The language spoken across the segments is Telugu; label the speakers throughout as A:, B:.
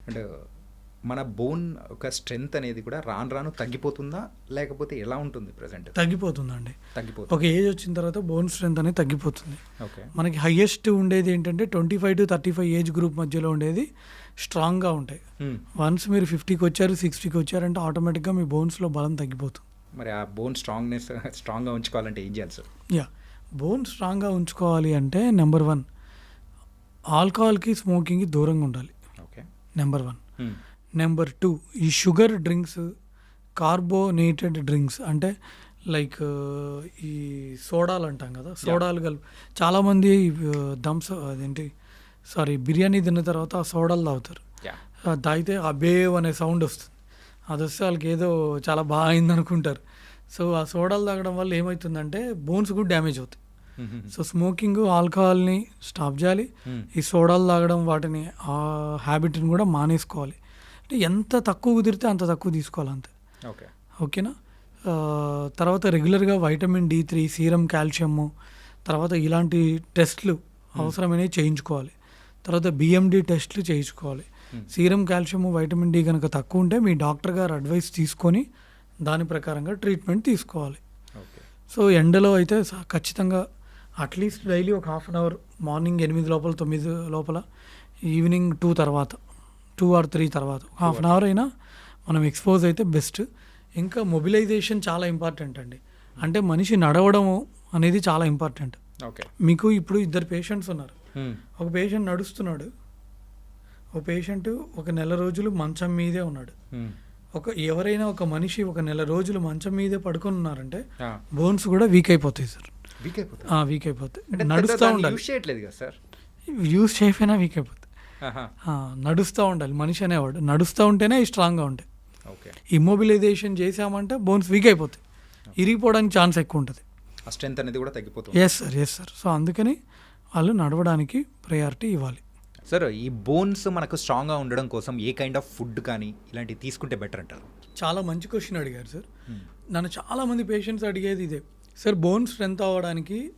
A: అండ్ మన బోన్ ఒక స్ట్రెంగ్త్ అనేది కూడా రాను రాను తగ్గిపోతుందా? లేకపోతే ఎలా ఉంటుంది ప్రజెంట్
B: తగ్గిపోతుందండి.
A: తగ్గిపోతుంది.
B: ఒక ఏజ్ వచ్చిన తర్వాత బోన్ స్ట్రెంత్ అనేది తగ్గిపోతుంది.
A: ఓకే.
B: మనకి హయ్యెస్ట్ ఉండేది ఏంటంటే twenty five to thirty five age group మధ్యలో ఉండేది స్ట్రాంగ్గా ఉంటాయి. వన్స్ మీరు ఫిఫ్టీకి వచ్చారు సిక్స్టీకి వచ్చారంటే ఆటోమేటిక్గా మీ బోన్స్లో బలం తగ్గిపోతుంది.
A: మరి ఆ బోన్ స్ట్రాంగ్నెస్ స్ట్రాంగ్గా ఉంచుకోవాలంటే ఏం చేయాలి సార్
B: యా బోన్ స్ట్రాంగ్గా ఉంచుకోవాలి అంటే నెంబర్ వన్ ఆల్కహాల్కి స్మోకింగ్కి దూరంగా ఉండాలి.
A: Okay.
B: Number one. Number two ఈ షుగర్ డ్రింక్స్ కార్బోనేటెడ్ డ్రింక్స్ అంటే లైక్ ఈ సోడాలు అంటాం కదా సోడాలు కలిపి చాలామంది థమ్స్ అదేంటి సారీ బిర్యానీ తిన్న తర్వాత ఆ సోడాలు తాగుతారు. తాగితే ఆ బేవ్ అనే సౌండ్ వస్తుంది. అది వస్తే వాళ్ళకి ఏదో చాలా బాగా అయింది అనుకుంటారు సో ఆ సోడాలు తాగడం వల్ల ఏమవుతుందంటే బోన్స్ కూడా డ్యామేజ్ అవుతాయి. సో స్మోకింగ్ ఆల్కహాల్ని స్టాప్ చేయాలి. ఈ సోడాలు తాగడం వాటిని ఆ హ్యాబిట్ని కూడా మానేసుకోవాలి. అంటే ఎంత తక్కువ కుదిరితే అంత తక్కువ తీసుకోవాలి అంతే.
A: ఓకే.
B: ఓకేనా? తర్వాత రెగ్యులర్గా vitamin D three serum calcium తర్వాత ఇలాంటి టెస్ట్లు అవసరమైనవి చేయించుకోవాలి. తర్వాత బిఎండి టెస్ట్లు చేయించుకోవాలి. సీరం కాల్షియము వైటమిన్ డి కనుక తక్కువ ఉంటే మీ డాక్టర్ గారు అడ్వైస్ తీసుకొని దాని ప్రకారంగా ట్రీట్మెంట్ తీసుకోవాలి. సో ఎండలో అయితే ఖచ్చితంగా అట్లీస్ట్ డైలీ ఒక హాఫ్ అన్ అవర్ మార్నింగ్ ఎనిమిది లోపల తొమ్మిది లోపల ఈవినింగ్ టూ తర్వాత టూ ఆర్ త్రీ తర్వాత హాఫ్ అన్ అవర్ అయినా మనం ఎక్స్పోజ్ అయితే బెస్ట్. ఇంకా మొబిలైజేషన్ చాలా ఇంపార్టెంట్ అండి. అంటే మనిషి నడవడం అనేది చాలా ఇంపార్టెంట్.
A: ఓకే.
B: మీకు ఇప్పుడు ఇద్దరు పేషెంట్స్ ఉన్నారు. ఒక పేషెంట్ నడుస్తున్నాడు. ఒక పేషెంట్ ఒక నెల రోజులు మంచం మీదే ఉన్నాడు. ఒక ఎవరైనా ఒక మనిషి ఒక నెల రోజులు మంచం మీదే పడుకొని ఉన్నారంటే బోన్స్ కూడా వీక్ అయిపోతాయి సార్.
A: వీక్ అయిపోతుంది
B: వీక్ అయిపోతాయి.
A: అంటే
B: నడుస్తూ ఉండాలి.
A: యూస్ చేయట్లేదు కదా సార్?
B: యూస్ చేయకపోయినా వీక్ అయిపోతాయి.
A: ఆహా.
B: ఆ, నడుస్తూ ఉండాలి. మనిషి అనేవాడు. నడుస్తూ ఉంటేనే స్ట్రాంగ్గా ఉంటాయి
A: ఓకే
B: ఇమ్మొబిలైజేషన్ చేసామంటే బోన్స్ వీక్ అయిపోతాయి. ఇరిగిపోవడానికి ఛాన్స్ ఎక్కువ ఉంటుంది.
A: స్ట్రెంత్ అనేది కూడా తగ్గిపోతుంది
B: yes sir yes sir so అందుకని వాళ్ళు నడవడానికి ప్రయారిటీ ఇవ్వాలి.
A: సార్ ఈ బోన్స్ మనకు స్ట్రాంగ్గా ఉండడం కోసం ఏ కైండ్ ఆఫ్ ఫుడ్ కానీ ఇలాంటివి తీసుకుంటే బెటర్ అంటారు?
B: చాలా మంచి క్వశ్చన్ అడిగారు సార్. నన్ను చాలామంది పేషెంట్స్ అడిగేది ఇదే. సార్ బోన్ స్ట్రెంత్ అవ్వడానికి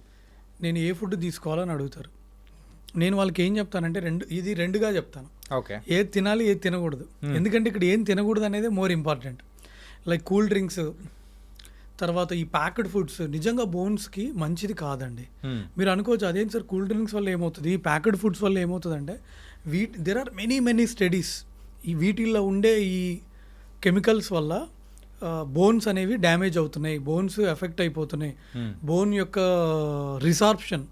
B: నేను ఏ ఫుడ్ తీసుకోవాలని అడుగుతారు? నేను వాళ్ళకి ఏం చెప్తానంటే రెండు ఇది రెండుగా చెప్తాను.
A: ఓకే.
B: ఏది తినాలి ఏది తినకూడదు. ఎందుకంటే ఇక్కడ ఏం తినకూడదు అనేది more important. Like cool drinks తర్వాత ఈ ప్యాక్డ్ ఫుడ్స్ నిజంగా బోన్స్కి మంచిది కాదండి. మీరు అనుకోవచ్చు అదేం సార్ కూల్ డ్రింక్స్ వల్ల ఏమవుతుంది? ఈ ప్యాక్డ్ ఫుడ్స్ వల్ల ఏమవుతుందంటే with there are many many studies ఈ వీటిల్లో ఉండే ఈ కెమికల్స్ వల్ల బోన్స్ అనేవి డ్యామేజ్ అవుతున్నాయి బోన్స్ ఎఫెక్ట్ అయిపోతున్నాయి. బోన్ యొక్క రిసార్ప్షన్.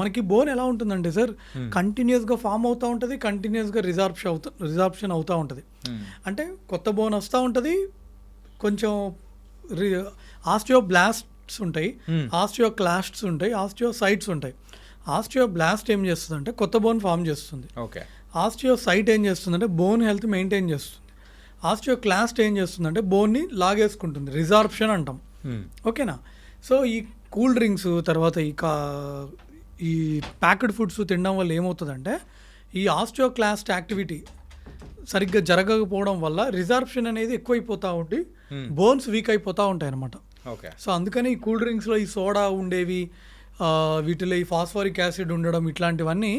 B: మనకి బోన్ ఎలా ఉంటుందంటే సార్ కంటిన్యూస్గా ఫామ్ అవుతూ ఉంటుంది కంటిన్యూస్గా రిజార్ప్షన్ అవుతా రిజార్ప్షన్ అవుతూ ఉంటుంది. అంటే కొత్త బోన్ వస్తూ ఉంటుంది కొంచెం ఆస్టియో బ్లాస్ట్స్ ఉంటాయి. ఆస్టియో క్లాస్ట్స్ ఉంటాయి. ఆస్టియో సైట్స్ ఉంటాయి. ఆస్టియో బ్లాస్ట్ ఏం చేస్తుంది అంటే కొత్త బోన్ ఫామ్ చేస్తుంది.
A: ఓకే.
B: ఆస్టియో సైట్ ఏం చేస్తుందంటే బోన్ హెల్త్ మెయింటైన్ చేస్తుంది. ఆస్టియో క్లాస్ట్ ఏం చేస్తుందంటే బోన్ని లాగేసుకుంటుంది. రిజార్ప్షన్ అంటాం. ఓకేనా? సో ఈ కూల్ డ్రింక్స్ తర్వాత ఈ కా ఈ ప్యాక్డ్ ఫుడ్స్ తినడం వల్ల ఏమవుతుందంటే ఈ ఆస్టియో క్లాస్ట్ యాక్టివిటీ సరిగ్గా జరగకపోవడం వల్ల రిజార్ప్షన్ అనేది ఎక్కువైపోతూ ఉండి బోన్స్ వీక్ అయిపోతూ ఉంటాయి అన్నమాట
A: ఓకే.
B: సో అందుకని ఈ కూల్ డ్రింక్స్లో ఈ సోడా ఉండేవి వీటిలో ఈ ఫాస్ఫారిక్ యాసిడ్ ఉండడం ఇట్లాంటివన్నీ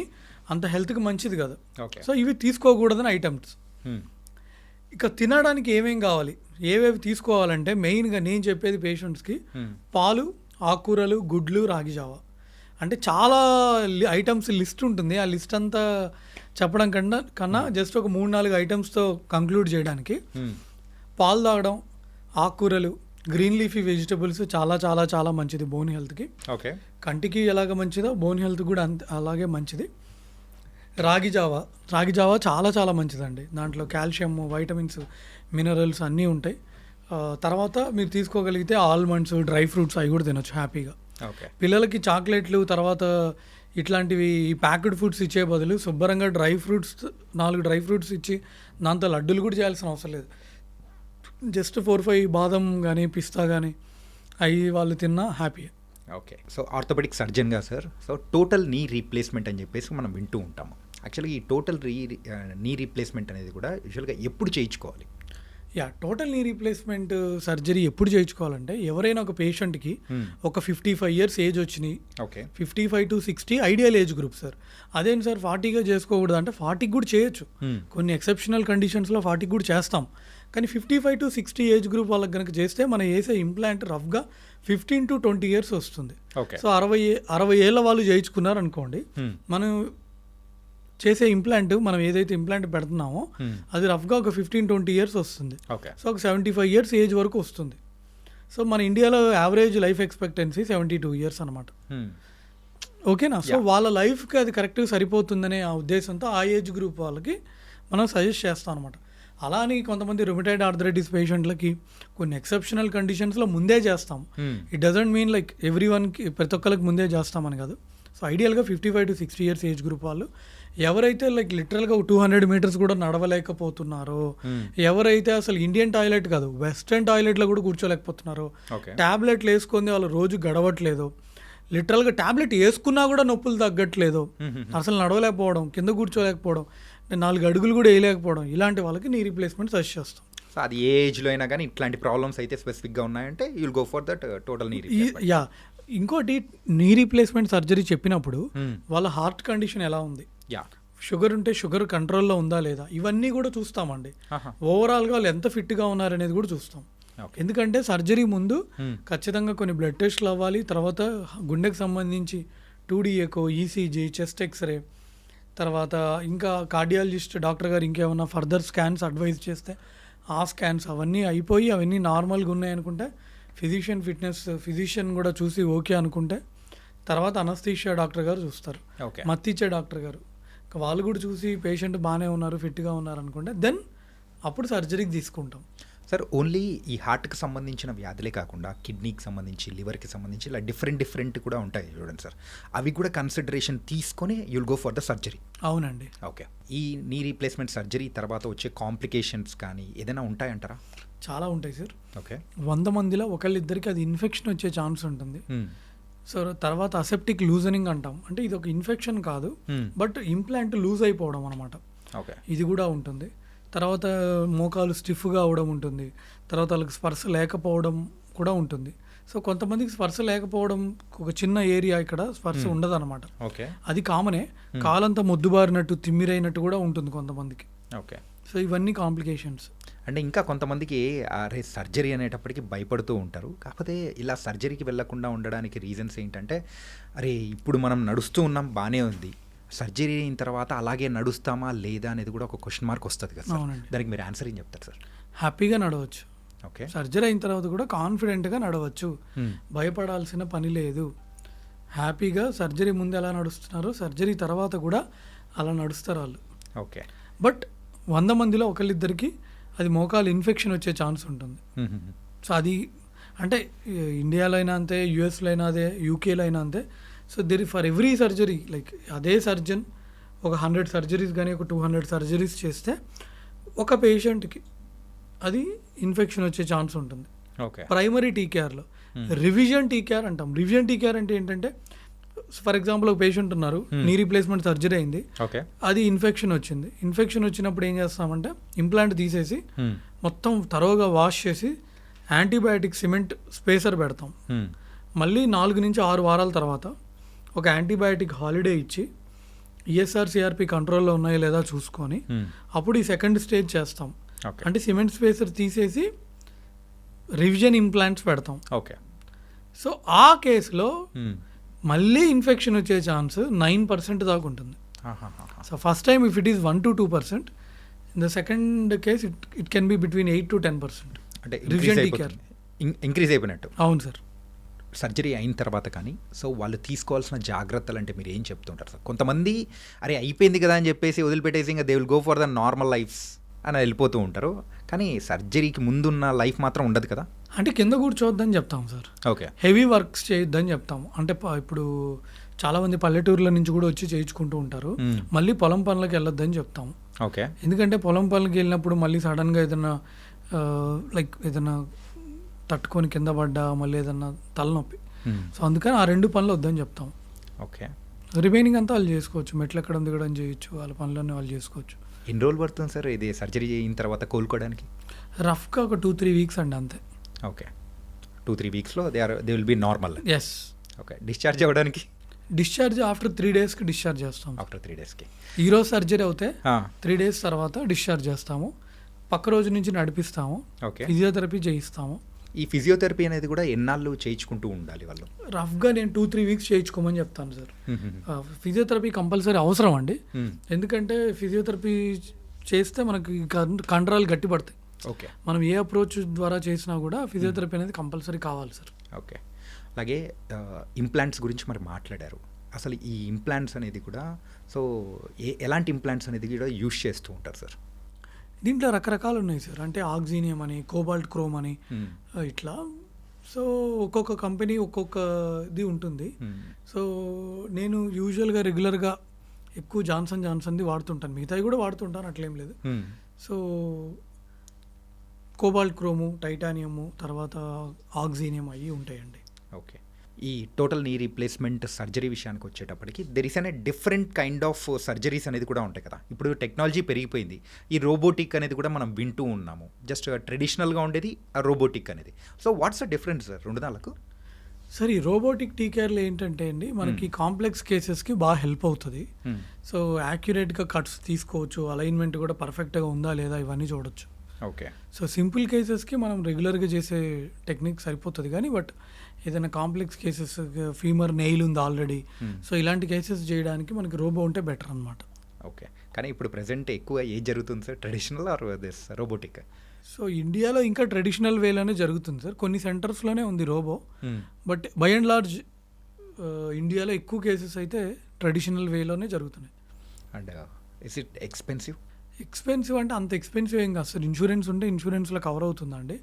B: అంత హెల్త్కి మంచిది కదా.
A: ఓకే.
B: సో ఇవి తీసుకోకూడదని ఐటమ్స్ ఇక తినడానికి ఏమేం కావాలి? ఏవేవి తీసుకోవాలంటే మెయిన్గా నేను చెప్పేది పేషెంట్స్కి పాలు ఆకుకూరలు గుడ్లు రాగి జావ. అంటే చాలా ఐటమ్స్ లిస్ట్ ఉంటుంది. ఆ లిస్ట్ అంతా చెప్పడం కన్నా కన్నా జస్ట్ ఒక మూడు నాలుగు ఐటమ్స్తో కంక్లూడ్ చేయడానికి పాలు తాగడం ఆకుకూరలు గ్రీన్ లీఫీ వెజిటబుల్స్ చాలా చాలా చాలా మంచిది బోన్ హెల్త్కి
A: ఓకే.
B: కంటికి ఎలాగ మంచిదో బోన్ హెల్త్ కూడా అంత అలాగే మంచిది. రాగి జావా రాగి జావా చాలా చాలా మంచిదండి. దాంట్లో కాల్షియం వైటమిన్స్ మినరల్స్ అన్నీ ఉంటాయి. తర్వాత మీరు తీసుకోగలిగితే ఆల్మండ్స్ డ్రై ఫ్రూట్స్ అవి కూడా తినొచ్చు హ్యాపీగా పిల్లలకి చాక్లెట్లు తర్వాత ఇట్లాంటివి ఈ ప్యాక్డ్ ఫుడ్స్ ఇచ్చే బదులు శుభ్రంగా డ్రై ఫ్రూట్స్ నాలుగు డ్రై ఫ్రూట్స్ ఇచ్చి దాంతో లడ్డూలు కూడా చేయాల్సిన అవసరం లేదు. జస్ట్ ఫోర్ ఫైవ్ బాదం కానీ పిస్తా కానీ అవి వాళ్ళు తిన్నా happy
A: okay so orthopaedic సర్జన్గా sir so total knee replacement అని చెప్పేసి మనం వింటూ ఉంటాము. యాక్చువల్గా ఈ టోటల్ రీ నీ రీప్లేస్మెంట్ అనేది కూడా యూజువల్గా ఎప్పుడు చేయించుకోవాలి?
B: Yeah total knee replacement surgery ఎప్పుడు చేయించుకోవాలంటే ఎవరైనా ఒక పేషెంట్కి
A: Hmm.
B: ఒక ఫిఫ్టీ ఫైవ్ ఇయర్స్ ఏజ్ వచ్చినాయి.
A: Okay
B: fifty five to sixty ideal age group sir అదేంటి సార్ ఫార్టీగా చేసుకోకూడదు అంటే ఫార్టీకి కూడా చేయొచ్చు.
A: Hmm.
B: కొన్ని ఎక్సెప్షనల్ కండిషన్స్లో ఫార్టీకి కూడా చేస్తాం. కానీ fifty five to sixty age group వాళ్ళకి కనుక చేస్తే మనం వేసే ఇంప్లాంట్ రఫ్గా ఫిఫ్టీన్ టు ట్వంటీ ఇయర్స్ వస్తుంది. సో అరవై అరవై ఏళ్ళ వాళ్ళు చేయించుకున్నారు అనుకోండి
A: Hmm.
B: మనం చేసే ఇంప్లాంట్ మనం ఏదైతే ఇంప్లాంట్ పెడుతున్నామో
A: Hmm.
B: అది రఫ్గా ఒక ఫిఫ్టీన్ ట్వంటీ ఇయర్స్ వస్తుంది
A: ఓకే
B: సో ఒక సెవెంటీ ఫైవ్ ఇయర్స్ ఏజ్ వరకు వస్తుంది సో మన ఇండియాలో average life expectancy seventy two years అనమాట. ఓకేనా సో. వాళ్ళ లైఫ్కి అది కరెక్ట్గా సరిపోతుందనే ఆ ఉద్దేశంతో ఆ ఏజ్ గ్రూప్ వాళ్ళకి మనం సజెస్ట్ చేస్తాం అనమాట అలా అని కొంతమంది రుమిటైడ్ ఆర్థరైటిస్ పేషెంట్లకి కొన్ని ఎక్సెప్షనల్ కండిషన్స్లో ముందే చేస్తాం. It doesn't mean like every వన్కి ప్రతి ఒక్కరికి ముందే చేస్తామని కాదు so ఐడియల్గా fifty five to sixty years age group వాళ్ళు ఎవరైతే లైక్ లిటరల్గా టూ హండ్రెడ్ మీటర్స్ కూడా నడవలేకపోతున్నారో
A: Hmm.
B: ఎవరైతే అసలు ఇండియన్ టాయిలెట్ కాదు వెస్ట్రన్ టాయిలెట్లో కూడా కూర్చోలేకపోతున్నారో ట్యాబ్లెట్లు వేసుకొని వాళ్ళు రోజు గడవట్లేదు. లిటరల్గా ట్యాబ్లెట్ వేసుకున్నా కూడా నొప్పులు తగ్గట్లేదు. అసలు నడవలేకపోవడం కింద కూర్చోలేకపోవడం నాలుగు అడుగులు కూడా వేయలేకపోవడం ఇలాంటి వాళ్ళకి నీ రీప్లేస్మెంట్ సజెస్ట్ చేస్తాం.
A: సో అది ఏ ఏజ్లో అయినా కానీ ఇట్లాంటి ప్రాబ్లమ్స్ అయితే స్పెసిఫిక్గా ఉన్నాయంటే you'll go for that total knee
B: yeah ఇంకోటి నీ రీప్లేస్మెంట్ సర్జరీ చెప్పినప్పుడు
A: Hmm.
B: వాళ్ళ హార్ట్ కండిషన్ ఎలా ఉంది?
A: యా
B: షుగర్ ఉంటే షుగర్ కంట్రోల్లో ఉందా లేదా? ఇవన్నీ కూడా చూస్తామండి. ఓవరాల్గా వాళ్ళు ఎంత ఫిట్గా ఉన్నారనేది కూడా చూస్తాం. ఎందుకంటే సర్జరీ ముందు
A: Hmm.
B: ఖచ్చితంగా కొన్ని బ్లడ్ టెస్ట్లు అవ్వాలి. తర్వాత గుండెకి సంబంధించి two D echo ECG chest X ray తర్వాత ఇంకా కార్డియాలజిస్ట్ డాక్టర్ గారు ఇంకేమన్నా ఫర్దర్ స్కాన్స్ అడ్వైజ్ చేస్తే ఆ స్కాన్స్ అవన్నీ అయిపోయి అవన్నీ నార్మల్గా ఉన్నాయి అనుకుంటే ఫిజిషియన్ ఫిట్నెస్ ఫిజిషియన్ కూడా చూసి ఓకే అనుకుంటే తర్వాత అనస్థీషియా డాక్టర్ గారు చూస్తారు.
A: ఓకే
B: మత్తిచ్చే డాక్టర్ గారు. వాళ్ళు కూడా చూసి పేషెంట్ బాగానే ఉన్నారు ఫిట్గా ఉన్నారు అనుకుంటే దెన్ అప్పుడు సర్జరీకి తీసుకుంటాం.
A: సార్ ఓన్లీ ఈ హార్ట్కి సంబంధించిన వ్యాధులే కాకుండా కిడ్నీకి సంబంధించి లివర్కి సంబంధించి ఇలా డిఫరెంట్ డిఫరెంట్ కూడా ఉంటాయి చూడండి సార్ అవి కూడా కన్సిడరేషన్ తీసుకొని you'll go for the surgery
B: అవునండి.
A: ఓకే ఈ నీ రీప్లేస్మెంట్ సర్జరీ తర్వాత వచ్చే కాంప్లికేషన్స్ కానీ ఏదైనా ఉంటాయంటారా?
B: చాలా ఉంటాయి సార్
A: ఓకే
B: వంద మందిలో ఒకళ్ళిద్దరికి అది ఇన్ఫెక్షన్ వచ్చే ఛాన్స్ ఉంటుంది. సో తర్వాత అసెప్టిక్ లూజనింగ్ అంటాం. అంటే ఇది ఒక ఇన్ఫెక్షన్ కాదు బట్ ఇంప్లాంట్ లూజ్ అయిపోవడం అనమాట
A: ఓకే
B: ఇది కూడా ఉంటుంది. తర్వాత మోకాలు స్టిఫ్గా అవడం ఉంటుంది. తర్వాత వాళ్ళకి స్పర్శ లేకపోవడం కూడా ఉంటుంది. సో కొంతమందికి స్పర్శ లేకపోవడం ఒక చిన్న ఏరియా ఇక్కడ స్పర్శ
A: Hmm.
B: ఉండదు అనమాట
A: ఓకే
B: అది కామనే కాలంతా మొద్దుబారినట్టు తిమ్మిరైనట్టు కూడా ఉంటుంది కొంతమందికి.
A: ఓకే
B: సో ఇవన్నీ కాంప్లికేషన్స్
A: అంటే ఇంకా కొంతమందికి అరే సర్జరీ అనేటప్పటికి భయపడుతూ ఉంటారు. కాకపోతే ఇలా సర్జరీకి వెళ్ళకుండా ఉండడానికి రీజన్స్ ఏంటంటే అరే ఇప్పుడు మనం నడుస్తూ ఉన్నాం బాగానే ఉంది. సర్జరీ అయిన తర్వాత అలాగే నడుస్తామా లేదా అనేది కూడా ఒక క్వశ్చన్ మార్క్ వస్తుంది కదా సార్. దానికి మీరు ఆన్సర్ ఏం చెప్తారు సార్?
B: హ్యాపీగా నడవచ్చు.
A: ఓకే.
B: సర్జరీ అయిన తర్వాత కూడా కాన్ఫిడెంట్గా నడవచ్చు. భయపడాల్సిన పని లేదు. హ్యాపీగా సర్జరీ ముందు ఎలా నడుస్తున్నారో సర్జరీ తర్వాత కూడా అలా నడుస్తారు వాళ్ళు.
A: ఓకే.
B: బట్ వంద మందిలో ఒకళ్ళిద్దరికి అది మోకాలు ఇన్ఫెక్షన్ వచ్చే ఛాన్స్ ఉంటుంది. సో అది అంటే ఇండియాలో అయినా అంతే యూఎస్లో అయినా అదే యూకేలో అయినా అంతే. So there for every surgery like అదే సర్జన్ ఒక హండ్రెడ్ సర్జరీస్ కానీ ఒక టూ హండ్రెడ్ సర్జరీస్ చేస్తే ఒక పేషెంట్కి అది ఇన్ఫెక్షన్ వచ్చే ఛాన్స్ ఉంటుంది.
A: ఓకే.
B: ప్రైమరీ టీకేఆర్లో రివిజన్ టీకేఆర్ అంటాం. రివిజన్ టీకేఆర్ అంటే ఏంటంటే ఫర్ ఎగ్జాంపుల్ ఒక పేషెంట్ ఉన్నారు.
A: Hmm.
B: నీ రీప్లేస్మెంట్ సర్జరీ అయింది.
A: ఓకే
B: అది ఇన్ఫెక్షన్ వచ్చింది. ఇన్ఫెక్షన్ వచ్చినప్పుడు ఏం చేస్తామంటే ఇంప్లాంట్ తీసేసి మొత్తం తరోగా వాష్ చేసి యాంటీబయాటిక్ సిమెంట్ స్పేసర్ పెడతాం. మళ్ళీ నాలుగు నుంచి ఆరు వారాల తర్వాత ఒక యాంటీబయాటిక్ హాలిడే ఇచ్చి ఈఎస్ఆర్ సిఆర్పి కంట్రోల్లో ఉన్నాయో లేదా చూసుకొని అప్పుడు ఈ సెకండ్ స్టేజ్ చేస్తాం. అంటే సిమెంట్ స్పేసర్ తీసేసి రివిజన్ ఇంప్లాంట్స్ పెడతాం.
A: ఓకే
B: సో ఆ కేసులో మళ్ళీ ఇన్ఫెక్షన్ వచ్చే ఛాన్స్ నైన్ పర్సెంట్ దాకా ఉంటుంది. So first time if it is one to two percent in the second case it it can be between eight to ten percent
A: అంటే ఇంక్రీజ్ అయిపోయినట్టు.
B: అవును సార్
A: సర్జరీ అయిన తర్వాత కానీ సో వాళ్ళు తీసుకోవాల్సిన జాగ్రత్తలు అంటే మీరు ఏం చెప్తుంటారు సార్ కొంతమంది అరే అయిపోయింది కదా అని చెప్పేసి వదిలిపెట్టేసి ఇంకా they will go for the normal lifes అని వెళ్ళిపోతూ ఉంటారు. కానీ సర్జరీకి ముందున్న లైఫ్ మాత్రం ఉండదు కదా?
B: అంటే కింద కూర్చోవద్దని చెప్తాం సార్.
A: ఓకే.
B: హెవీ వర్క్స్ చేయొద్దని చెప్తాము. అంటే ఇప్పుడు చాలామంది పల్లెటూర్ల నుంచి కూడా వచ్చి చేయించుకుంటూ ఉంటారు. మళ్ళీ పొలం పనులకు వెళ్ళొద్దని చెప్తాము.
A: ఓకే.
B: ఎందుకంటే పొలం పనులకి వెళ్ళినప్పుడు మళ్ళీ సడన్గా ఏదైనా లైక్ ఏదైనా తట్టుకొని కింద పడ్డా మళ్ళీ ఏదన్నా తలనొప్పి. సో అందుకని ఆ రెండు పనులు వద్దని చెప్తాం
A: ఓకే.
B: రిమైనింగ్ అంతా వాళ్ళు చేసుకోవచ్చు. మెట్లు ఎక్కడం దిగడం చేయొచ్చు. వాళ్ళ పనులన్నీ వాళ్ళు చేసుకోవచ్చు.
A: ఎన్ని రోజులు పడుతుంది సార్ ఇది సర్జరీ అయిన తర్వాత కోలుకోవడానికి?
B: రఫ్గా ఒక టూ త్రీ వీక్స్ అండి అంతే.
A: Okay. Two three వీక్స్లో they are they will be normal.
B: Yes
A: okay. Discharge అవ్వడానికి?
B: డిశ్చార్జ్ ఆఫ్టర్ త్రీ డేస్కి డిశ్చార్జ్ చేస్తాం.
A: ఆఫ్టర్ త్రీ డేస్కి.
B: ఈరోజు సర్జరీ అవుతే త్రీ డేస్ తర్వాత డిశ్చార్జ్ చేస్తాము. పక్క రోజు నుంచి నడిపిస్తాము.
A: ఓకే.
B: ఫిజియోథెరపీ చేయిస్తాము.
A: ఈ ఫిజియోథెరపీ అనేది కూడా ఎన్నాళ్ళు చేయించుకుంటూ ఉండాలి వాళ్ళు?
B: రఫ్గా నేను టూ త్రీ వీక్స్ చేయించుకోమని చెప్తాను సార్. ఫిజియోథెరపీ కంపల్సరీ అవసరం అండి.
A: Hmm.
B: ఎందుకంటే ఫిజియోథెరపీ చేస్తే మనకి కండరాలు గట్టి పడతాయి
A: ఓకే.
B: మనం ఏ అప్రోచ్ ద్వారా చేసినా కూడా ఫిజియోథెరపీ అనేది కంపల్సరీ కావాలి సార్.
A: ఓకే. అలాగే ఇంప్లాంట్స్ గురించి మరి మాట్లాడారు. అసలు ఈ ఇంప్లాంట్స్ అనేది కూడా సో ఏ ఎలాంటి ఇంప్లాంట్స్ అనేది కూడా యూజ్ చేస్తూ ఉంటారు సార్?
B: దీంట్లో రకరకాలు ఉన్నాయి సార్. అంటే ఆక్సినియం అని కోబాల్ట్ క్రోమ్ అని
A: Hmm.
B: ఇట్లా. సో ఒక్కొక్క కంపెనీ ఒక్కొక్క ఇది ఉంటుంది.
A: Hmm.
B: సో నేను యూజువల్గా రెగ్యులర్గా ఎక్కువ జాన్సన్ జాన్సన్ది వాడుతుంటాను. మిగతావి కూడా వాడుతుంటాను అట్లేం లేదు.
A: Hmm.
B: So cobalt chrome titanium తర్వాత ఆక్సినియం అవి ఉంటాయండి.
A: ఓకే. ఈ టోటల్ నీ రీప్లేస్మెంట్ సర్జరీ విషయానికి వచ్చేటప్పటికి దెర్ ఇస్ అనే డిఫరెంట్ కైండ్ ఆఫ్ సర్జరీస్ అనేది కూడా ఉంటాయి కదా. ఇప్పుడు టెక్నాలజీ పెరిగిపోయింది. ఈ రోబోటిక్ అనేది కూడా మనం వింటూ ఉన్నాము. జస్ట్ ట్రెడిషనల్గా ఉండేది ఆ రోబోటిక్ అనేది. So what's a difference sir రెండు దానికి
B: సరే ఈ రోబోటిక్ టీ కేర్లో ఏంటంటే అండి మనకి కాంప్లెక్స్ కేసెస్కి బాగా హెల్ప్ అవుతుంది. సో యాక్యురేట్గా కట్స్ తీసుకోవచ్చు అలైన్మెంట్ కూడా పర్ఫెక్ట్గా ఉందా లేదా ఇవన్నీ చూడొచ్చు.
A: ఓకే
B: సో సింపుల్ కేసెస్కి మనం రెగ్యులర్గా చేసే టెక్నిక్ సరిపోతుంది కానీ బట్ ఏదైనా కాంప్లెక్స్ కేసెస్ ఫీమర్ నెయిల్ ఉంది ఆల్రెడీ
A: Hmm.
B: సో ఇలాంటి కేసెస్ చేయడానికి మనకి రోబో ఉంటే బెటర్ అనమాట
A: ఓకే కానీ ఇప్పుడు ప్రెసెంట్ ఎక్కువ ఏది జరుగుతుంది sir? Traditional or robotic
B: so ఇండియాలో ఇంకా ట్రెడిషనల్ వేలోనే జరుగుతుంది సార్. కొన్ని సెంటర్స్లోనే ఉంది robo. But by and large ఇండియాలో ఎక్కువ కేసెస్ అయితే ట్రెడిషనల్ వేలోనే జరుగుతున్నాయి.
A: And is it expensive
B: expensive అంటే అంత ఎక్స్పెన్సివ్ ఏం కాదు. సార్ ఇన్సూరెన్స్ ఉంటే ఇన్సూరెన్స్లో కవర్ అవుతుందండి.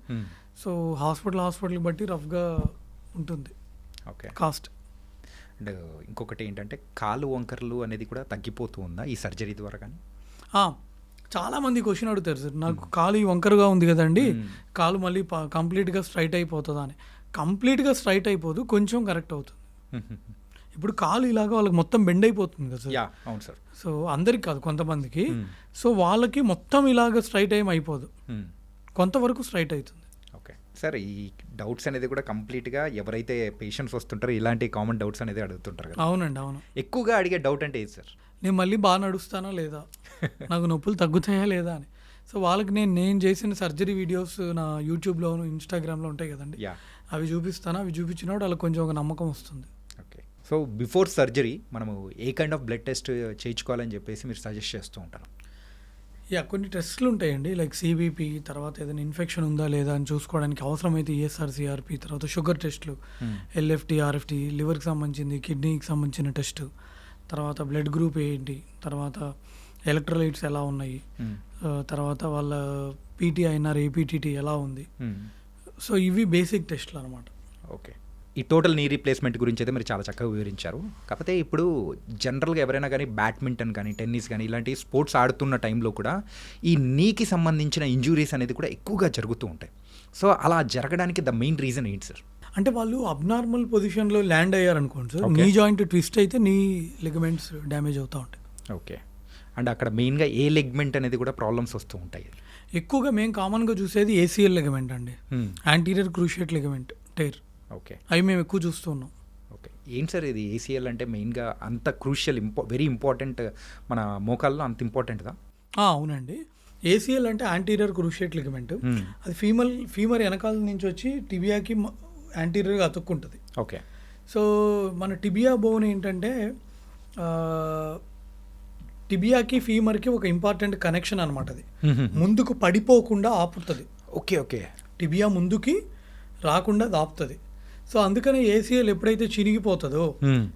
B: సో హాస్పిటల్ హాస్పిటల్ బట్టి రఫ్గా ఉంటుంది.
A: ఓకే.
B: కాస్ట్.
A: అండ్ ఇంకొకటి ఏంటంటే కాలు వంకర్లు అనేది కూడా తగ్గిపోతూ ఉందా ఈ సర్జరీ ద్వారా కానీ?
B: చాలా మంది క్వశ్చన్ అడుగుతారు సార్. నాకు కాలు ఈ వంకరగా ఉంది కదండి. కాలు మళ్ళీ కంప్లీట్గా స్ట్రైట్ అయిపోతుందా అని. కంప్లీట్గా స్ట్రైట్ అయిపోదు కొంచెం కరెక్ట్ అవుతుంది. ఇప్పుడు కాలు ఇలాగా వాళ్ళకి మొత్తం బెండ్ అయిపోతుంది కదా సార్?
A: యా అవును సార్.
B: సో అందరికి కాదు కొంతమందికి. సో వాళ్ళకి మొత్తం ఇలాగ స్ట్రైట్ ఏం అయిపోదు. కొంతవరకు స్ట్రైట్ అవుతుంది
A: ఓకే. సార్ ఈ డౌట్స్ అనేది కూడా కంప్లీట్గా ఎవరైతే పేషెంట్స్ వస్తుంటారో ఇలాంటి కామన్ డౌట్స్ అనేది అడుగుతుంటారు కదా.
B: అవునండి అవును.
A: ఎక్కువగా అడిగే డౌట్ అంటే ఏది సార్?
B: నేను మళ్ళీ బాగా నడుస్తానా లేదా? నాకు నొప్పులు తగ్గుతాయా లేదా అని. సో వాళ్ళకి నేను నేను చేసిన సర్జరీ వీడియోస్ నా యూట్యూబ్లోను ఇన్స్టాగ్రామ్లో ఉంటాయి కదండి.
A: యా.
B: అవి చూపిస్తాను. అవి చూపించినప్పుడు వాళ్ళకి కొంచెం ఒక నమ్మకం వస్తుంది.
A: సో బిఫోర్ సర్జరీ మనము a kind of blood test చేయించుకోవాలని చెప్పేసి మీరు సజెస్ట్ చేస్తూ ఉంటారు?
B: యా కొన్ని టెస్ట్లు ఉంటాయండి. లైక్ సిబిపి తర్వాత ఏదైనా ఇన్ఫెక్షన్ ఉందా లేదా అని చూసుకోవడానికి అవసరమైతే ఈఎస్ఆర్ సిఆర్పి తర్వాత షుగర్ టెస్ట్లు. ఎల్ఎఫ్టి ఆర్ఎఫ్టి లివర్కి సంబంధించింది కిడ్నీకి సంబంధించిన టెస్ట్. తర్వాత బ్లడ్ గ్రూప్ ఏంటి? తర్వాత ఎలక్ట్రోలైట్స్ ఎలా ఉన్నాయి? ఆ, తర్వాత వాళ్ళ పీటీఐఎన్ఆర్ ఏపీటీటీ ఎలా ఉంది? సో ఇవి బేసిక్ టెస్ట్లు అనమాట
A: ఓకే. ఈ టోటల్ నీ రీప్లేస్మెంట్ గురించి అయితే మీరు చాలా చక్కగా వివరించారు. కాకపోతే ఇప్పుడు జనరల్గా ఎవరైనా కానీ బ్యాడ్మింటన్ కానీ టెన్నిస్ కానీ ఇలాంటి స్పోర్ట్స్ ఆడుతున్న టైంలో కూడా ఈ నీకి సంబంధించిన ఇంజురీస్ అనేది కూడా ఎక్కువగా జరుగుతూ ఉంటాయి. సో అలా జరగడానికి ద మెయిన్ రీజన్ ఏంటి సార్?
B: అంటే వాళ్ళు అబ్నార్మల్ పొజిషన్లో ల్యాండ్ అయ్యారనుకోండి సార్. నీ జాయింట్ ట్విస్ట్ అయితే నీ లిగమెంట్స్ డ్యామేజ్ అవుతూ ఉంటాయి.
A: ఓకే. అండ్ అక్కడ మెయిన్గా ఏ లెగ్మెంట్ అనేది కూడా ప్రాబ్లమ్స్ వస్తూ ఉంటాయి?
B: ఎక్కువగా మేము కామన్గా చూసేది ఏసీఎల్ లెగమెంట్ అండి. Anterior cruciate ligament tear
A: okay
B: అవి మేము ఎక్కువ చూస్తూ ఉన్నాం.
A: ఓకే ఏంటి సార్ ఇది ఏసీఎల్ అంటే మెయిన్గా అంత క్రూషియల్ ఇంపా వెరీ ఇంపార్టెంట్ మన మోకాల్లో అంత ఇంపార్టెంట్దా
B: అవునండి. ఏసీఎల్ అంటే యాంటీరియర్ క్రూషియేట్ లిగమెంట్
A: Hmm.
B: అది ఫీమల్ ఫీమర్ వెనకాల నుంచి వచ్చి టిబియాకి యాంటీరియర్గా అతుక్కుంటుంది.
A: ఓకే
B: సో మన టిబియా బోన్ ఏంటంటే టిబియాకి ఫీమర్కి ఒక ఇంపార్టెంట్ కనెక్షన్ అనమాట అది. ముందుకు పడిపోకుండా ఆపుతుంది.
A: ఓకే ఓకే
B: టిబియా ముందుకి రాకుండా దాపుతుంది సో అందుకనే ఏసీఎల్ ఎప్పుడైతే చినిగిపోతుందో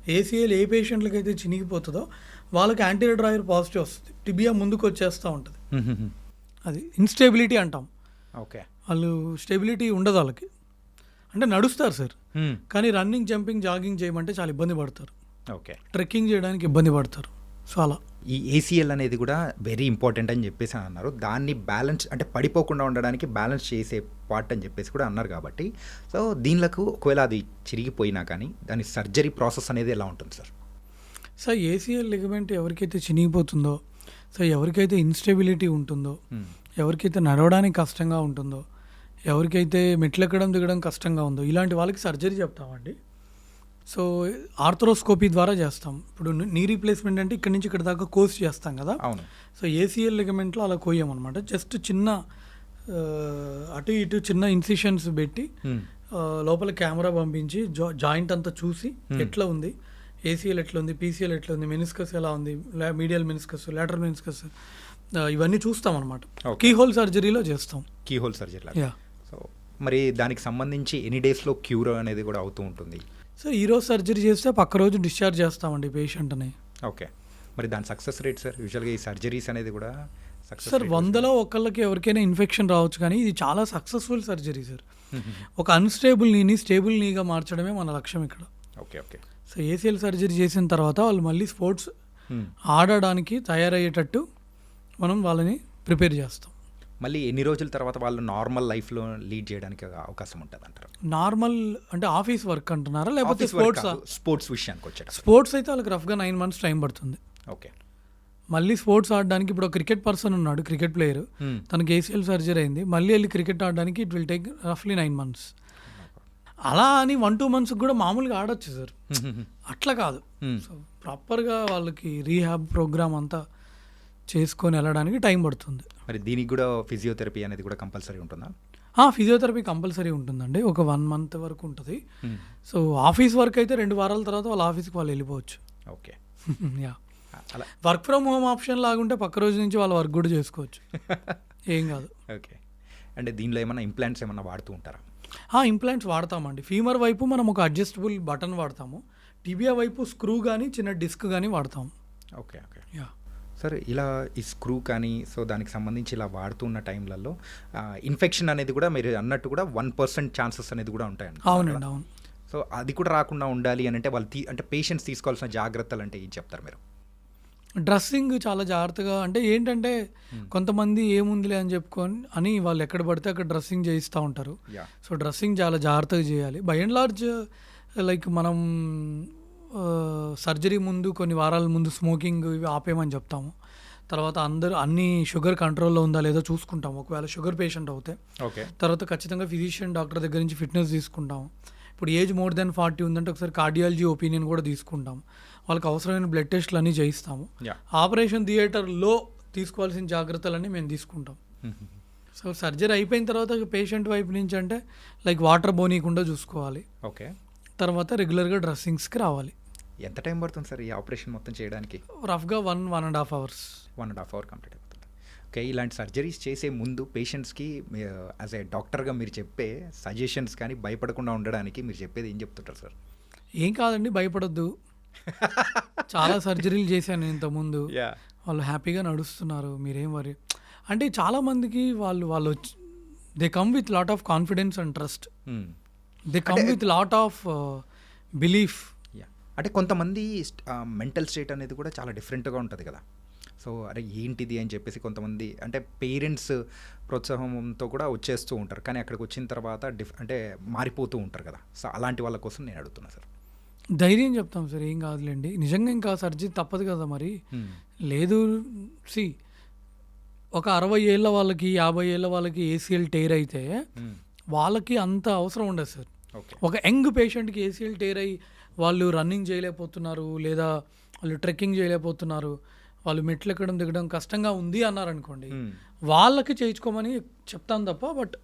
B: ఏసీఎల్ ఏ పేషెంట్లకి అయితే చినిగిపోతుందో వాళ్ళకి యాంటీరియర్ డ్రాయర్ పాజిటివ్ వస్తుంది. టిబియా ముందుకు వచ్చేస్తూ ఉంటుంది. అది ఇన్స్టెబిలిటీ అంటాం.
A: ఓకే.
B: వాళ్ళు స్టెబిలిటీ ఉండదు వాళ్ళకి. అంటే నడుస్తారు సార్. కానీ రన్నింగ్ జంపింగ్ జాగింగ్ చేయమంటే చాలా ఇబ్బంది పడతారు.
A: ఓకే.
B: ట్రెక్కింగ్ చేయడానికి ఇబ్బంది పడతారు. సో అలా.
A: ఈ ఏసీఎల్ అనేది కూడా వెరీ ఇంపార్టెంట్ అని చెప్పేసి అని అన్నారు. దాన్ని బ్యాలెన్స్ అంటే పడిపోకుండా ఉండడానికి బ్యాలెన్స్ చేసే పార్ట్ అని చెప్పేసి కూడా అన్నారు కాబట్టి. సో దీనిలకు ఒకవేళ అది చిరిగిపోయినా కానీ దాని సర్జరీ ప్రాసెస్ అనేది ఎలా ఉంటుంది సార్?
B: సో ఏసీఎల్ లిగమెంట్ ఎవరికైతే చినిగిపోతుందో సో ఎవరికైతే ఇన్స్టెబిలిటీ ఉంటుందో
A: మ్మ్.
B: ఎవరికైతే నడవడానికి కష్టంగా ఉంటుందో ఎవరికైతే మెట్లెక్కడం దిగడం కష్టంగా ఉందో ఇలాంటి వాళ్ళకి సర్జరీ చెప్తామండి. సో ఆర్థరోస్కోపీ ద్వారా చేస్తాం. ఇప్పుడు నీ రీప్లేస్మెంట్ అంటే ఇక్కడ నుంచి ఇక్కడ దాకా కోర్స్ చేస్తాం కదా?
A: అవును.
B: సో ఏసీఎల్ లిగమెంట్లో అలా కోయమన్నమాట. జస్ట్ చిన్న అటు ఇటు చిన్న ఇన్సిషన్స్ పెట్టి లోపల కెమెరా పంపించి జా జాయింట్ అంతా చూసి ఎట్లా ఉంది? ఏసీఎల్ ఎట్లా ఉంది? పీసీఎల్ ఎట్లా ఉంది? మెనిస్కస్ ఎలా ఉంది? మీడియల్ మెనిస్కస్ లాటర్ మెనిస్కస్ ఇవన్నీ చూస్తాం అనమాట
A: Okay.
B: కీ హోల్ సర్జరీలో చేస్తాం.
A: Keyhole surgery
B: yeah.
A: సో మరి దానికి సంబంధించి ఎనీ డేస్లో క్యూర్ అనేది కూడా అవుతూ ఉంటుంది.
B: సో ఈ రోజు సర్జరీ చేస్తే పక్క రోజు డిశ్చార్జ్ చేస్తామండి పేషెంట్ని.
A: ఓకే. మరి దాని సక్సెస్ రేట్ సార్ యూజువల్గా ఈ సర్జరీస్ అనేది కూడా సక్సెస్
B: సార్ వందలో ఒకళ్ళకి ఎవరికైనా ఇన్ఫెక్షన్ రావచ్చు కానీ ఇది చాలా సక్సెస్ఫుల్ సర్జరీ సార్. ఒక అన్స్టేబుల్ నీని స్టేబుల్ నీగా మార్చడమే మన లక్ష్యం ఇక్కడ.
A: Okay okay.
B: So ACL surgery చేసిన తర్వాత వాళ్ళు మళ్ళీ స్పోర్ట్స్ ఆడడానికి తయారయ్యేటట్టు మనం వాళ్ళని ప్రిపేర్ చేస్తాం.
A: మళ్ళీ ఎన్ని రోజుల తర్వాత వాళ్ళు నార్మల్ లైఫ్లో లీడ్ చేయడానికి అవకాశం ఉంటుంది అంటారు
B: నార్మల్ అంటే ఆఫీస్ వర్క్ అంటున్నారా? లేకపోతే స్పోర్ట్స్?
A: స్పోర్ట్స్ విషయానికి వచ్చేట
B: స్పోర్ట్స్ అయితే వాళ్ళకి రఫ్గా నైన్ మంత్స్ టైం పడుతుంది.
A: ఓకే.
B: మళ్ళీ స్పోర్ట్స్ ఆడడానికి ఇప్పుడు క్రికెట్ పర్సన్ ఉన్నాడు క్రికెట్ ప్లేయర్. తనకి ఏసీఎల్ సర్జరీ అయింది. మళ్ళీ వెళ్ళి క్రికెట్ ఆడడానికి ఇట్ విల్ టేక్ రఫ్లీ నైన్ మంత్స్. అలా అని వన్ టూ మంత్స్ కూడా మామూలుగా ఆడొచ్చు సార్. అట్లా కాదు. సో ప్రాపర్గా వాళ్ళకి రీహాబ్ ప్రోగ్రామ్ అంతా చేసుకొని వెళ్ళడానికి టైం పడుతుంది.
A: మరి దీనికి కూడా ఫిజియోథెరపీ అనేది కూడా కంపల్సరీ ఉంటుందా?
B: ఆ, ఫిజియోథెరపీ కంపల్సరీ ఉంటుందండి. ఒక వన్ మంత్ వరకు ఉంటుంది. సో ఆఫీస్ వర్క్ అయితే రెండు వారాల తర్వాత వాళ్ళ ఆఫీస్కి వాళ్ళు వెళ్ళిపోవచ్చు.
A: ఓకే.
B: యా
A: అలా
B: వర్క్ ఫ్రమ్ హోమ్ ఆప్షన్ లాగుంటే పక్క రోజు నుంచి వాళ్ళ వర్క్ కూడా చేసుకోవచ్చు. ఏం కాదు.
A: ఓకే. అంటే దీనిలో ఏమన్నా ఇంప్లాంట్స్ ఏమన్నా వాడుతూ ఉంటారా?
B: ఆ ఇంప్లాంట్స్ వాడతామండి. ఫీమర్ వైపు మనం ఒక అడ్జస్టబుల్ బటన్ వాడతాము. టీబియా వైపు స్క్రూ కానీ చిన్న డిస్క్ కానీ వాడతాము.
A: Okay okay.
B: యా
A: సరే ఇలా ఈ స్క్రూ కానీ సో దానికి సంబంధించి ఇలా వాడుతున్న టైంలలో ఇన్ఫెక్షన్ అనేది కూడా మీరు అన్నట్టు కూడా వన్ పర్సెంట్ ఛాన్సెస్ అనేది కూడా ఉంటాయండి
B: అవునండి అవును.
A: సో అది కూడా రాకుండా ఉండాలి అని అంటే వాళ్ళు తీ అంటే పేషెంట్స్ తీసుకోవాల్సిన జాగ్రత్తలు అంటే ఏం చెప్తారు మీరు?
B: డ్రెస్సింగ్ చాలా జాగ్రత్తగా అంటే ఏంటంటే కొంతమంది ఏముందిలే అని చెప్పుకొని అని వాళ్ళు ఎక్కడ పడితే అక్కడ డ్రెస్సింగ్ చేయిస్తూ ఉంటారు. సో డ్రెస్సింగ్ చాలా జాగ్రత్తగా చేయాలి. బై అండ్ లార్జ్ లైక్ మనం సర్జరీ ముందు కొన్ని వారాల ముందు స్మోకింగ్ ఇవి ఆపేయమని చెప్తాము. తర్వాత అందరూ అన్ని షుగర్ కంట్రోల్లో ఉందా లేదో చూసుకుంటాం ఒకవేళ షుగర్ పేషెంట్ అవుతే.
A: ఓకే.
B: తర్వాత ఖచ్చితంగా ఫిజిషియన్ డాక్టర్ దగ్గర నుంచి ఫిట్నెస్ తీసుకుంటాం ఇప్పుడు ఏజ్ మోర్ దెన్ ఫార్టీ ఉందంటే ఒకసారి కార్డియాలజీ ఒపీనియన్ కూడా తీసుకుంటాం వాళ్ళకి అవసరమైన బ్లడ్ టెస్ట్లు అన్నీ చేయిస్తాము. ఆపరేషన్ థియేటర్లో తీసుకోవాల్సిన జాగ్రత్తలన్నీ మేము తీసుకుంటాం. సో సర్జరీ అయిపోయిన తర్వాత పేషెంట్ వైపు నుంచి అంటే లైక్ వాటర్ పోనీయకుండా చూసుకోవాలి.
A: ఓకే.
B: తర్వాత రెగ్యులర్గా డ్రెస్సింగ్స్కి రావాలి.
A: ఎంత టైం పడుతుంది సార్ ఈ ఆపరేషన్ మొత్తం చేయడానికి?
B: రఫ్గా one one and half hours.
A: One and half hour complete అయిపోతుంది. ఓకే ఇలాంటి సర్జరీస్ చేసే ముందు పేషెంట్స్కి యాజ్ ఏ డాక్టర్గా మీరు చెప్పే సజెషన్స్ కానీ భయపడకుండా ఉండడానికి మీరు చెప్పేది ఏం చెప్తుంటారు సార్?
B: ఏం కాదండి భయపడొద్దు. చాలా సర్జరీలు చేశాను ఇంతకుముందు. వాళ్ళు హ్యాపీగా నడుస్తున్నారు మీరేం వరి అంటే చాలామందికి వాళ్ళు వాళ్ళు they come with lot of confidence and trust they come with lot of belief
A: అంటే కొంతమంది మెంటల్ స్టేట్ అనేది కూడా చాలా డిఫరెంట్గా ఉంటుంది కదా. సో అరే ఏంటిది అని చెప్పేసి కొంతమంది అంటే పేరెంట్స్ ప్రోత్సాహంతో కూడా వచ్చేస్తూ ఉంటారు. కానీ అక్కడికి వచ్చిన తర్వాత డిఫ్ అంటే మారిపోతూ ఉంటారు కదా. సో అలాంటి వాళ్ళ కోసం నేను అడుగుతున్నా సార్.
B: ధైర్యం చెప్తాం సార్ ఏం కాదులేండి. నిజంగా ఇంకా సర్జరీ తప్పదు కదా మరి. లేదు సి ఒక అరవై ఏళ్ళ వాళ్ళకి యాభై ఏళ్ళ వాళ్ళకి ఏసీఎల్ టేర్ అయితే వాళ్ళకి అంత అవసరం ఉండదు సార్.
A: ఓకే.
B: ఒక యంగ్ పేషెంట్కి ఏసీఎల్ టేర్ అయ్యి వాళ్ళు రన్నింగ్ చేయలేకపోతున్నారు లేదా వాళ్ళు ట్రెక్కింగ్ చేయలేకపోతున్నారు వాళ్ళు మెట్లు ఎక్కడం దిగడం కష్టంగా ఉంది అన్నారనుకోండి వాళ్ళకి చేయించుకోమని చెప్తాను తప్ప బట్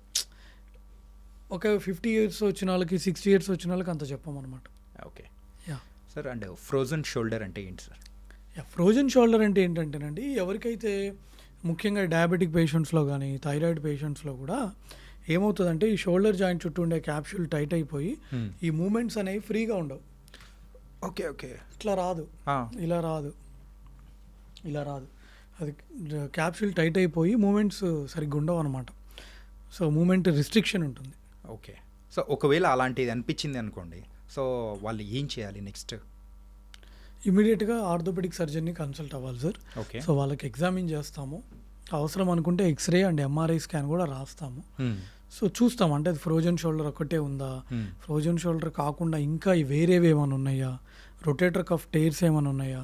B: ఒక ఫిఫ్టీ ఇయర్స్ వచ్చిన వాళ్ళకి సిక్స్టీ ఇయర్స్ వచ్చిన వాళ్ళకి అంత చెప్పమన్నమాట
A: okay
B: yeah
A: sir and frozen shoulder అంటే ఏంటి సార్
B: ఫ్రోజన్ షోల్డర్ అంటే ఏంటంటేనండి ఎవరికైతే ముఖ్యంగా డయాబెటిక్ పేషెంట్స్లో కానీ థైరాయిడ్ పేషెంట్స్లో కూడా ఏమవుతుందంటే ఈ షోల్డర్ జాయింట్ చుట్టూ ఉండే క్యాప్సూల్ టైట్ అయిపోయి ఈ మూమెంట్స్ అనేవి ఫ్రీగా ఉండవు.
A: Okay okay.
B: ఇట్లా రాదు. ఇలా రాదు. ఇలా రాదు. అది క్యాప్సూల్ టైట్ అయిపోయి మూమెంట్స్ సరిగ్గా ఉండవు అనమాట సో మూమెంట్ రిస్ట్రిక్షన్ ఉంటుంది.
A: ఓకే. సో ఒకవేళ అలాంటిది అనిపించింది అనుకోండి సో వాళ్ళు ఏం చేయాలి నెక్స్ట్?
B: ఇమీడియట్గా ఆర్థోపెడిక్ సర్జన్ని కన్సల్ట్ అవ్వాలి సార్.
A: ఓకే.
B: సో వాళ్ళకి ఎగ్జామిన్ చేస్తాము. అవసరం అనుకుంటే ఎక్స్రే అండ్ ఎంఆర్ఐ స్కాన్ కూడా రాస్తాము. సో చూస్తాం. అంటే అది ఫ్రోజన్ షోల్డర్ ఒకటే ఉందా? ఫ్రోజన్ షోల్డర్ కాకుండా ఇంకా వేరేవి ఏమైనా ఉన్నాయా? రొటేటర్ కఫ్ టైర్స్ ఏమైనా ఉన్నాయా?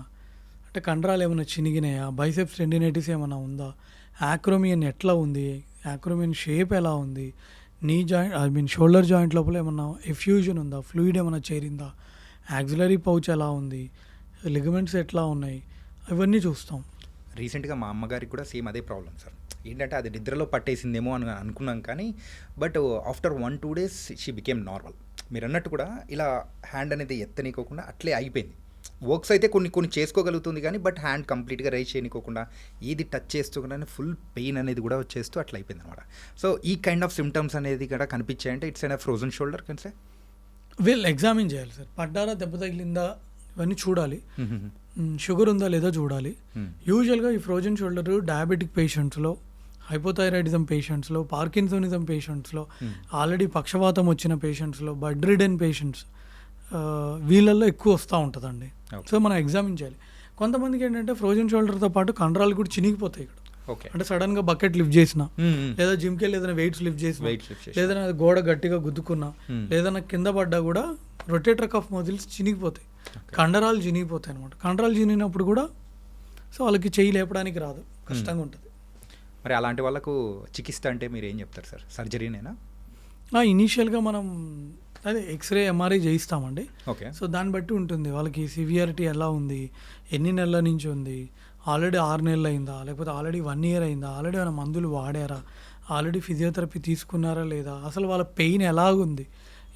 B: అంటే కండరాలు ఏమైనా చినిగినాయా? బైసెప్స్ టెండినైటిస్ ఏమైనా ఉందా? యాక్రోమియన్ ఎట్లా ఉంది? యాక్రోమియన్ షేప్ ఎలా ఉంది? Knee joint I mean shoulder joint లోపల ఏమన్నా ఎఫ్యూజన్ ఉందా? ఫ్లూయిడ్ ఏమైనా చేరిందా? యాక్సిలరీ పౌచ్ ఎలా ఉంది? లిగమెంట్స్ ఎట్లా ఉన్నాయి? ఇవన్నీ చూస్తాం.
A: రీసెంట్గా మా అమ్మగారికి కూడా సేమ్ అదే ప్రాబ్లం సార్. ఏంటంటే అది నిద్రలో పట్టేసిందేమో అని అనుకున్నాం కానీ but after one two days she became normal. మీరు అన్నట్టు కూడా ఇలా హ్యాండ్ అనేది ఎత్తనీకోకుండా అట్లే అయిపోయింది వర్క్స్ అయితే కొన్ని కొన్ని చేసుకోగలుగుతుంది కానీ బట్ హ్యాండ్ కంప్లీట్గా రైజ్ చేయనికోకుండా ఏది టచ్ చేస్తూ కూడా ఫుల్ పెయిన్ అనేది కూడా వచ్చేస్తూ అట్లా అయిపోయింది అనమాట సో ఈ కైండ్ ఆఫ్ సిమ్టమ్స్ అనేది కూడా కనిపించాయంటే ఇట్స్ అండ్ ఫ్రోజన్ షోల్డర్ కన్సే
B: వీళ్ళు ఎగ్జామిన్ చేయాలి సార్. పడ్డారా దెబ్బ తగిలిందా ఇవన్నీ చూడాలి. షుగర్ ఉందా లేదా చూడాలి. యూజువల్గా ఈ ఫ్రోజన్ షోల్డర్ డయాబెటిక్ పేషెంట్స్లో హైపోథైరాయిడిజం పేషెంట్స్లో పార్కిన్సోనిజం పేషెంట్స్లో ఆల్రెడీ పక్షవాతం వచ్చిన పేషెంట్స్లో బడ్ రిడెన్ పేషెంట్స్ వీళ్ళల్లో ఎక్కువ వస్తూ ఉంటుందండి. సో మనం ఎగ్జామిన్ చేయాలి. కొంతమందికి ఏంటంటే ఫ్రోజన్ షోల్డర్తో పాటు కండరాలు కూడా చినిగిపోతాయి ఇక్కడ. అంటే సడన్గా బకెట్ లిఫ్ట్ చేసిన లేదా జిమ్కి వెళ్ళి ఏదైనా వెయిట్స్ లిఫ్ట్ చేసిన. లేదన్నా గోడ గట్టిగా గుద్దుకున్నా
A: Hmm.
B: లేదన్నా కింద పడ్డా కూడా రొటేటర్ కఫ్ మజిల్స్ చినిగిపోతాయి. కండరాలు చినిగిపోతాయి అనమాట కండరాలు చినిగినప్పుడు కూడా సో వాళ్ళకి చేయి లేపడానికి రాదు. కష్టంగా ఉంటుంది.
A: మరి అలాంటి వాళ్ళకు చికిత్స అంటే మీరు ఏం చెప్తారు సార్? సర్జరీనేనా?
B: ఇనీషియల్గా మనం అదే ఎక్స్రే ఎంఆర్ఐ చేయిస్తామండి.
A: ఓకే.
B: సో దాన్ని బట్టి ఉంటుంది. వాళ్ళకి సివియారిటీ ఎలా ఉంది? ఎన్ని నెలల నుంచి ఉంది? ఆల్రెడీ ఆరు నెలలు అయిందా? లేకపోతే ఆల్రెడీ వన్ ఇయర్ అయిందా? ఆల్రెడీ ఏమైనా మందులు వాడారా? ఆల్రెడీ ఫిజియోథెరపీ తీసుకున్నారా లేదా? అసలు వాళ్ళ పెయిన్ ఎలాగుంది?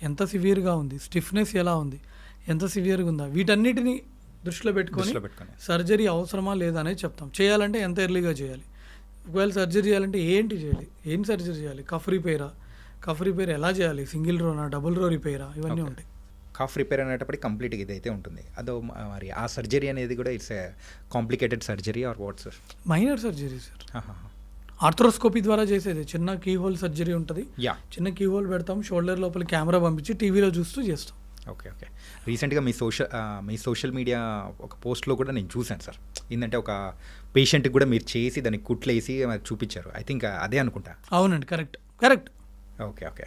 B: ఎంత సివియర్గా ఉంది? స్టిఫ్నెస్ ఎలా ఉంది? ఎంత సివియర్గా ఉందా? వీటన్నిటిని దృష్టిలో పెట్టుకొని
A: దృష్టిలో పెట్టుకొని.
B: సర్జరీ అవసరమా లేదా అనేది చెప్తాం. చేయాలంటే ఎంత ఎర్లీగా చేయాలి? ఒకవేళ సర్జరీ చేయాలంటే ఏంటి చేయాలి? ఏం సర్జరీ చేయాలి? కఫ్ రిపేరా? కఫ్ రిపేర్ ఎలా చేయాలి? సింగిల్ రోనా? డబుల్ రో రిపేరా? ఇవన్నీ. ఉంటాయి.
A: కాఫ్ రిపేర్ అనేటప్పటికి కంప్లీట్గా ఇదైతే ఉంటుంది. అదో మరి ఆ సర్జరీ అనేది కూడా it's complicated surgery or what sir
B: minor surgery sir. Arthroscopy ద్వారా చేసేది. చిన్న కీ హోల్ సర్జరీ ఉంటుంది.
A: యా.
B: చిన్న కీ హోల్ పెడతాం షోల్డర్ లోపల కెమెరా పంపించి టీవీలో చూస్తూ చేస్తాం.
A: Okay okay. రీసెంట్గా మీ సోషల్ మీ సోషల్ మీడియా ఒక పోస్ట్లో కూడా నేను చూశాను సార్. ఏంటంటే ఒక పేషెంట్కి కూడా మీరు చేసి దానికి కుట్లేసి మరి చూపించారు. ఐ థింక్ అదే అనుకుంటా.
B: అవునండి correct. Correct.
A: Okay okay.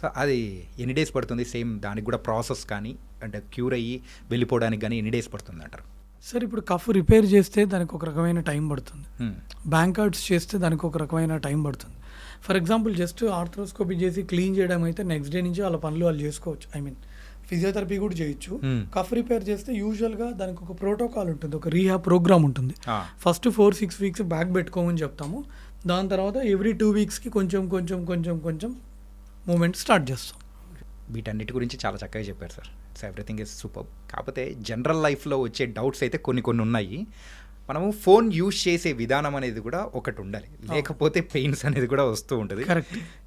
A: So అది ఎన్ని డేస్ పడుతుంది? సేమ్ దానికి కూడా ప్రాసెస్ కానీ అంటే క్యూర్ అయ్యి వెళ్ళిపోవడానికి కానీ ఎన్ని డేస్ పడుతుంది అంటారు?
B: సార్ ఇప్పుడు కఫ్ రిపేర్ చేస్తే దానికి ఒక రకమైన టైం పడుతుంది. బ్యాంక్ కార్డ్స్ చేస్తే దానికి ఒక రకమైన టైం పడుతుంది. ఫర్ ఎగ్జాంపుల్ జస్ట్ ఆర్థ్రోస్కోపీ చేసి క్లీన్ చేయడం అయితే నెక్స్ట్ డే నుంచి వాళ్ళ పనులు వాళ్ళు చేసుకోవచ్చు. ఐ మీన్ ఫిజియోథెరపీ కూడా చేయొచ్చు.
A: Hmm.
B: కఫ్ రిపేర్ చేస్తే యూజువల్గా దానికి ఒక ప్రోటోకాల్ ఉంటుంది ఒక రీహాబ్ ప్రోగ్రామ్ ఉంటుంది. First four six weeks back పెట్టుకోమని చెప్తాము. దాని తర్వాత ఎవ్రీ టూ వీక్స్కి కొంచెం కొంచెం కొంచెం కొంచెం మూమెంట్ స్టార్ట్ చేస్తాం.
A: వీటన్నిటి గురించి చాలా చక్కగా చెప్పారు sir. It's everything is super కాకపోతే జనరల్ లైఫ్లో వచ్చే డౌట్స్ అయితే కొన్ని కొన్ని ఉన్నాయి. మనము ఫోన్ యూజ్ చేసే విధానం అనేది కూడా ఒకటి ఉండాలి. లేకపోతే పెయిన్స్ అనేది కూడా వస్తూ ఉంటుంది.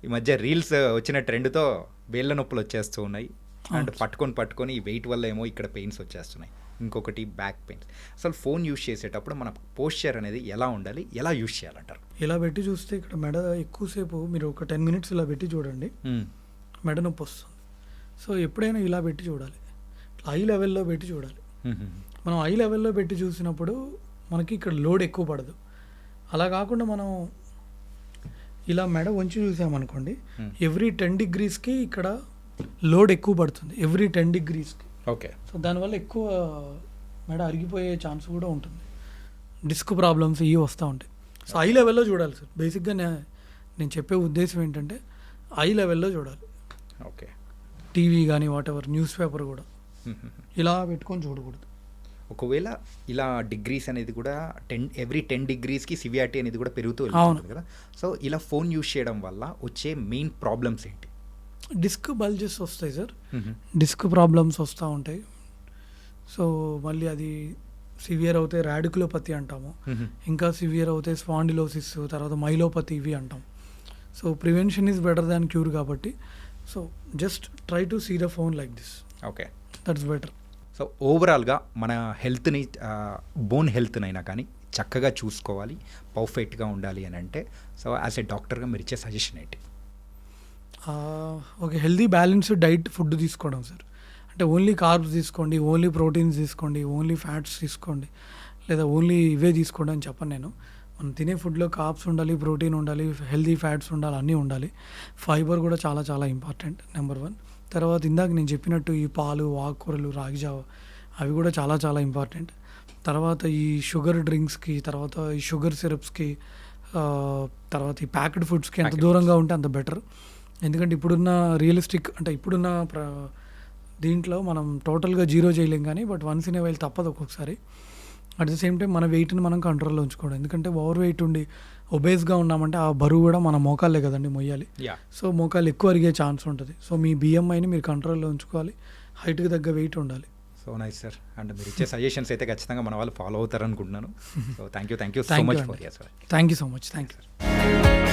A: ఈ మధ్య రీల్స్ వచ్చిన ట్రెండ్తో వేళ్ళ నొప్పులు వచ్చేస్తూ ఉన్నాయి. అండ్ పట్టుకొని పట్టుకొని ఈ వెయిట్ వల్ల ఏమో ఇక్కడ పెయిన్స్ వచ్చేస్తున్నాయి. ఇంకొకటి బ్యాక్ పెయిన్స్. అసలు ఫోన్ యూజ్ చేసేటప్పుడు మన పోస్చర్ అనేది ఎలా ఉండాలి? ఎలా యూజ్ చేయాలంటారు?
B: ఇలా పెట్టి చూస్తే ఇక్కడ మెడ ఎక్కువసేపు మీరు ఒక టెన్ మినిట్స్ ఇలా పెట్టి చూడండి. మెడ నొప్పి వస్తుంది. సో ఎప్పుడైనా ఇలా పెట్టి చూడాలి. ఐ లెవెల్లో పెట్టి చూడాలి. మనం ఐ లెవెల్లో పెట్టి చూసినప్పుడు మనకి ఇక్కడ లోడ్ ఎక్కువ పడదు. అలా కాకుండా మనం ఇలా మెడ వంచి చూసామనుకోండి. ఎవ్రీ టెన్ డిగ్రీస్కి ఇక్కడ లోడ్ ఎక్కువ పడుతుంది ఎవ్రీ టెన్ డిగ్రీస్కి.
A: ఓకే.
B: సో దానివల్ల ఎక్కువ మెడ అరిగిపోయే ఛాన్స్ కూడా ఉంటుంది. డిస్క్ ప్రాబ్లమ్స్ ఇవి వస్తూ ఉంటాయి. సో ఐ లెవెల్లో చూడాలి సార్. బేసిక్గా నే నేను చెప్పే ఉద్దేశం ఏంటంటే ఐ లెవెల్లో చూడాలి.
A: ఓకే.
B: టీవీ కానీ వాట్ ఎవర్ న్యూస్ పేపర్ కూడా. ఇలా పెట్టుకొని చూడకూడదు.
A: ఒకవేళ ఇలా డిగ్రీస్ అనేది కూడా టెన్ ఎవ్రీ టెన్ డిగ్రీస్కి సివియారిటీ అనేది కూడా పెరుగుతూ. వెళ్తుంది కదా. సో ఇలా ఫోన్ యూజ్ చేయడం వల్ల వచ్చే మెయిన్ ప్రాబ్లమ్స్ ఏంటి?
B: డిస్క్ బల్జెస్ వస్తాయి సార్. డిస్క్ ప్రాబ్లమ్స్ వస్తూ ఉంటాయి. సో మళ్ళీ అది సివియర్ అవుతే రాడికులోపతి అంటాము. ఇంకా సివియర్ అవుతే స్పాండిలోసిస్ తర్వాత మైలోపతి ఇవి అంటాం. So prevention is better than cure కాబట్టి. So just try to see the phone like this.
A: Okay.
B: That's better
A: so ఓవరాల్గా మన హెల్త్ని బోన్ హెల్త్నైనా కానీ చక్కగా చూసుకోవాలి పర్ఫెక్ట్గా ఉండాలి అని అంటే సో యాజ్ ఏ డాక్టర్గా మీరు ఇచ్చే సజెషన్ ఏంటి?
B: ఒక హెల్దీ బ్యాలెన్స్డ్ డైట్ ఫుడ్ తీసుకోవడం సార్ అంటే ఓన్లీ కార్బ్స్ తీసుకోండి ఓన్లీ ప్రోటీన్స్ తీసుకోండి ఓన్లీ ఫ్యాట్స్ తీసుకోండి లేదా ఓన్లీ ఇవే తీసుకోండి అని చెప్పను నేను. మనం తినే ఫుడ్లో కార్బ్స్ ఉండాలి ప్రోటీన్ ఉండాలి హెల్దీ ఫ్యాట్స్ ఉండాలి అన్నీ ఉండాలి. ఫైబర్ కూడా చాలా చాలా ఇంపార్టెంట్ నెంబర్ వన్ తర్వాత ఇందాక నేను చెప్పినట్టు ఈ పాలు ఆకుకూరలు రాగి జావ అవి కూడా చాలా చాలా ఇంపార్టెంట్ తర్వాత ఈ షుగర్ డ్రింక్స్కి తర్వాత ఈ షుగర్ సిరప్స్కి తర్వాత ఈ ప్యాక్డ్ ఫుడ్స్కి ఎంత దూరంగా ఉంటే అంత బెటర్ ఎందుకంటే ఇప్పుడున్న రియలిస్టిక్ అంటే ఇప్పుడున్న ప్ర దీంట్లో మనం టోటల్గా జీరో చేయలేం కానీ బట్ వన్స్ ఇన్ వైల్ తప్పదు ఒక్కొక్కసారి. అట్ ద సేమ్ టైం మన వెయిట్ని మనం కంట్రోల్లో ఉంచుకోవడం. ఎందుకంటే ఓవర్ వెయిట్ ఉండి ఒబేస్గా ఉన్నామంటే ఆ బరువు కూడా మన మోకాళ్ళే కదండి మొయ్యాలి.
A: యా
B: సో మోకాలు ఎక్కువ అరిగే ఛాన్స్ ఉంటుంది. సో మీ బిఎంఐని మీరు కంట్రోల్లో ఉంచుకోవాలి. హైట్కి తగ్గ వెయిట్ ఉండాలి.
A: సో నైస్ సార్ అండ్ మీరు ఇచ్చే సజెషన్స్ అయితే ఖచ్చితంగా మన వాళ్ళు ఫాలో అవుతారు అనుకుంటున్నాను so thank you thank you so much. For yes
B: thank you so much thank you